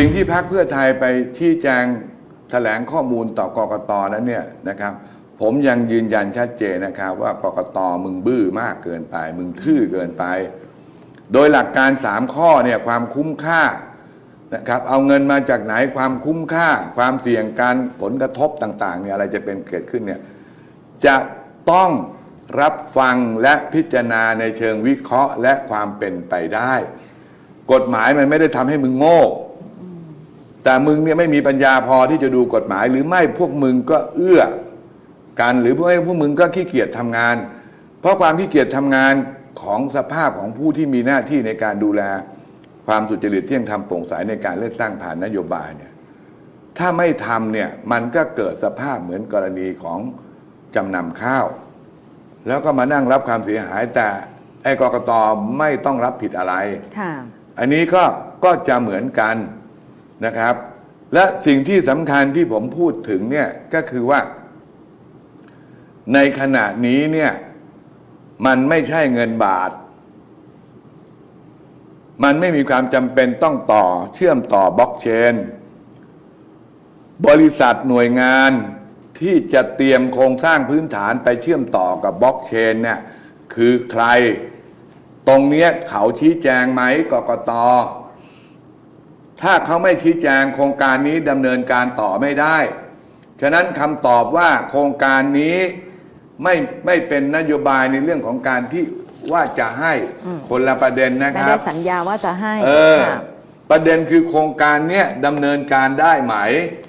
สิ่งที่พรรคเพื่อไทยไปชี้แจงแถลงข้อมูลต่อกกตนั้นเนี่ยนะครับ ผมยังยืนยันชัดเจนนะครับ ว่ากกตมึงบื้อมากเกินไป มึงทื่อเกินไป โดยหลักการสามข้อเนี่ยความคุ้มค่านะครับเอาเงินมาจากไหนความคุ้มค่า ความเสี่ยงการผลกระทบต่างๆเนี่ยอะไรจะเป็นเกิดขึ้นเนี่ยจะต้องรับฟังและพิจารณาในเชิงวิเคราะห์และความเป็นไปได้ กฎหมายมันไม่ได้ทำให้มึงโง่ แต่มึงเนี่ยไม่มีปัญญาพอที่จะดูกฎหมาย หรือไม่พวกมึงก็เอื้อกันหรือพวกพวกมึงก็ขี้เกียจทำงาน เพราะความขี้เกียจทำงานของสภาพของผู้ที่มีหน้าที่ในการดูแล ความสุจริตเที่ยงธรรมโปร่งใสในการเลือกตั้งผ่านนโยบายเนี่ยถ้าไม่ทำเนี่ยมันก็เกิดสภาพเหมือนกรณีของจำนำข้าว แล้วก็มานั่งรับความเสียหายแต่ไอ้กกตไม่ต้องรับผิดอะไรค่ะอันนี้ก็ก็จะเหมือนกัน นะครับ และสิ่งที่สำคัญที่ผมพูดถึงเนี่ยก็คือว่า ในขณะนี้เนี่ยมันไม่ใช่เงินบาท มันไม่มีความจำเป็นต้องต่อเชื่อมต่อบล็อกเชน บริษัทหน่วยงานที่จะเตรียมโครงสร้างพื้นฐานไปเชื่อมต่อกับบล็อกเชนเนี่ยคือใคร ตรงเนี้ยเขาชี้แจงไหมกกต ถ้าเขาไม่ชี้แจงโครงการนี้ดำเนินการต่อไม่ได้ ฉะนั้นคำตอบว่าโครงการนี้ไม่ไม่เป็นนโยบายในเรื่องของการที่ว่าจะให้คนละประเด็นนะไม่ครัได้บ สัญญาว่าจะให้เออ ค่ะประเด็นคือโครงการเนี้ยดำเนินการได้ไหม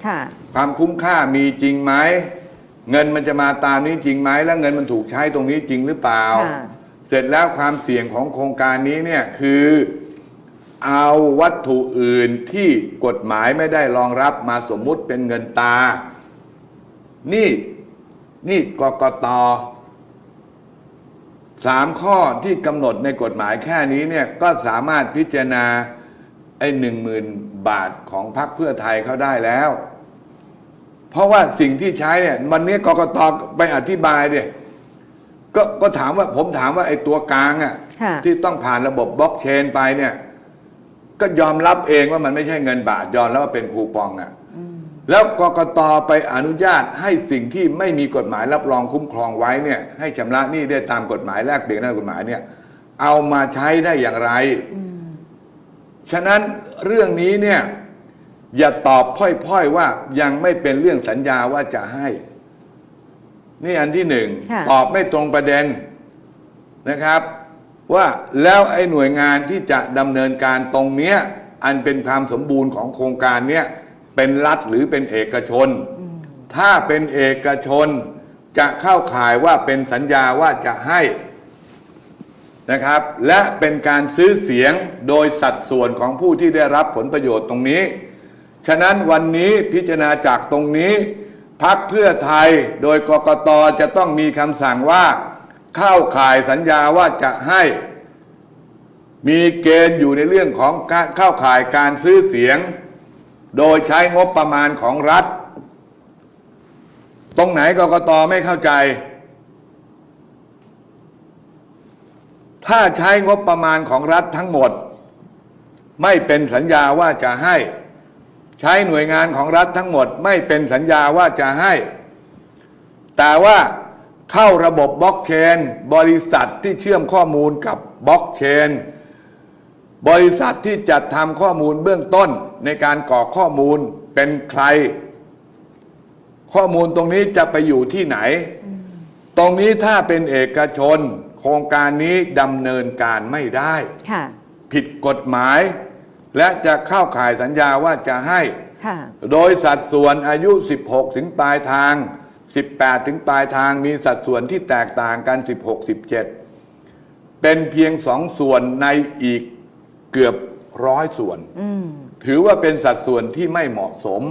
ค่ะ ความคุ้มค่ามีจริงไหม เงินมันจะมาตามนี้จริงไหม แล้วเงินมันถูกใช้ตรงนี้จริงหรือเปล่า ค่ะ เสร็จแล้วความเสี่ยงของโครงการนี้เนี่ยคือ เอาวัตถุอื่นที่กฎหมายไม่ได้รองรับมาสมมุติเป็นเงินตา นี่นี่กกตสามข้อที่กำหนดในกฎหมายแค่นี้เนี่ยก็สามารถพิจารณาไอ้หนึ่งหมื่นบาทของพรรคเพื่อไทยเขาได้แล้ว เพราะว่าสิ่งที่ใช้เนี่ยวันนี้กกตไปอธิบายเนี่ยก็ก็ถามว่าผมถามว่าไอ้ตัวกลางอะค่ะที่ต้องผ่านระบบบล็อกเชนไปเนี่ย ก็ยอมรับเองว่ามันไม่ใช่เงินบาทยอมแล้วว่าเป็นคูปองอะแล้วกกตไปอนุญาตให้สิ่งที่ไม่มีกฎหมายรับรองคุ้มครองไว้เนี่ย ให้ชำระหนี้ได้ตามกฎหมายแลกเปลี่ยนตามกฎหมายเนี่ย เอามาใช้ได้อย่างไร ฉะนั้นเรื่องนี้เนี่ย อย่าตอบพร่อยๆว่ายังไม่เป็นเรื่องสัญญาว่าจะให้ นี่อันที่หนึ่งค่ะตอบไม่ตรงประเด็นนะครับ ว่าแล้วไอ้หน่วยงานที่จะดำเนินการตรงเนี้ยอันเป็นความสมบูรณ์ของโครงการเนี้ยเป็นรัฐหรือเป็นเอกชน ถ้าเป็นเอกชนจะเข้าข่ายว่าเป็นสัญญาว่าจะให้นะครับ และเป็นการซื้อเสียงโดยสัดส่วนของผู้ที่ได้รับผลประโยชน์ตรงนี้ ฉะนั้นวันนี้พิจารณาจากตรงนี้ พักเพื่อไทยโดยกกตจะต้องมีคำสั่งว่า เข้าข่ายสัญญาว่าจะให้มีเกณฑ์อยู่ในเรื่องของการเข้าข่ายการซื้อเสียง โดยใช้งบประมาณของรัฐ ตรงไหนกกตไม่เข้าใจ ถ้าใช้งบประมาณของรัฐทั้งหมด ไม่เป็นสัญญาว่าจะให้ ใช้หน่วยงานของรัฐทั้งหมด ไม่เป็นสัญญาว่าจะให้ แต่ว่า เข้าระบบบล็อกเชน บริษัทที่เชื่อมข้อมูลกับบล็อกเชน บริษัทที่จัดทำข้อมูลเบื้องต้นในการกรอกข้อมูลเป็นใคร ข้อมูลตรงนี้จะไปอยู่ที่ไหน ตรงนี้ถ้าเป็นเอกชน โครงการนี้ดำเนินการไม่ได้ค่ะผิดกฎหมาย และจะเข้าข่ายสัญญาว่าจะให้ค่ะโดยสัดส่วนอายุ 16 ถึงปลายทาง 18 ถึงปลายทางมีสัดส่วนที่แตกต่างกัน 16 17 เป็นเพียงสองส่วนในอีกเกือบร้อยส่วนอืมถือว่าเป็นสัดส่วนที่ไม่เหมาะสม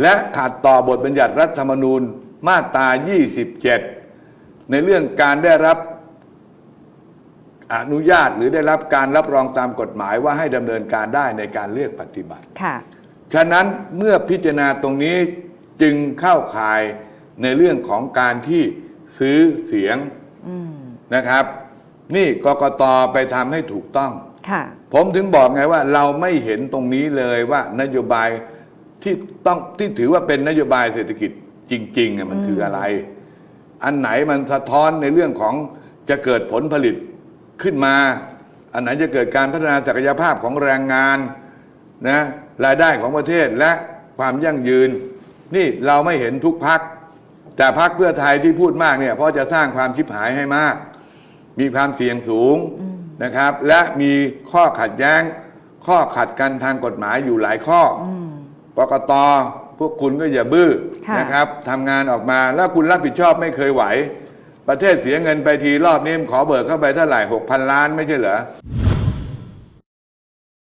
และขัดต่อบทบัญญัติรัฐธรรมนูญมาตรา 27 ในเรื่องการได้รับอนุญาตหรือได้รับการรับรองตามกฎหมายว่าให้ดำเนินการได้ในการเลือกปฏิบัติค่ะฉะนั้นเมื่อพิจารณาตรงนี้ จึงเข้าข่ายในเรื่องของการที่ซื้อเสียงอืมนะครับ นี่กกตไปทำให้ถูกต้องค่ะผมถึงบอกไงว่าเราไม่เห็นตรงนี้เลยว่านโยบายที่ต้องที่ถือว่าเป็นนโยบายเศรษฐกิจจริงๆอะมันคืออะไร อันไหนมันสะท้อนในเรื่องของจะเกิดผลผลิตขึ้นมา อันไหนจะเกิดการพัฒนาศักยภาพของแรงงานนะรายได้ของประเทศและความยั่งยืน นี่เราไม่เห็นทุกพัก แต่พักเพื่อไทยที่พูดมากเนี่ยเพราะจะสร้างความชิบหายให้มาก มีความเสี่ยงสูงนะครับ และมีข้อขัดแย้ง ข้อขัดกันทางกฎหมายอยู่หลายข้ออปกตพวกคุณก็อย่าบื้อค่ะนะครับทำงานออกมาแล้วคุณรับผิดชอบไม่เคยไหว ประเทศเสียเงินไปทีรอบนี้ขอเบิกเข้าไปเท่าไหร่หกพันล้านไม่ใช่เหรอ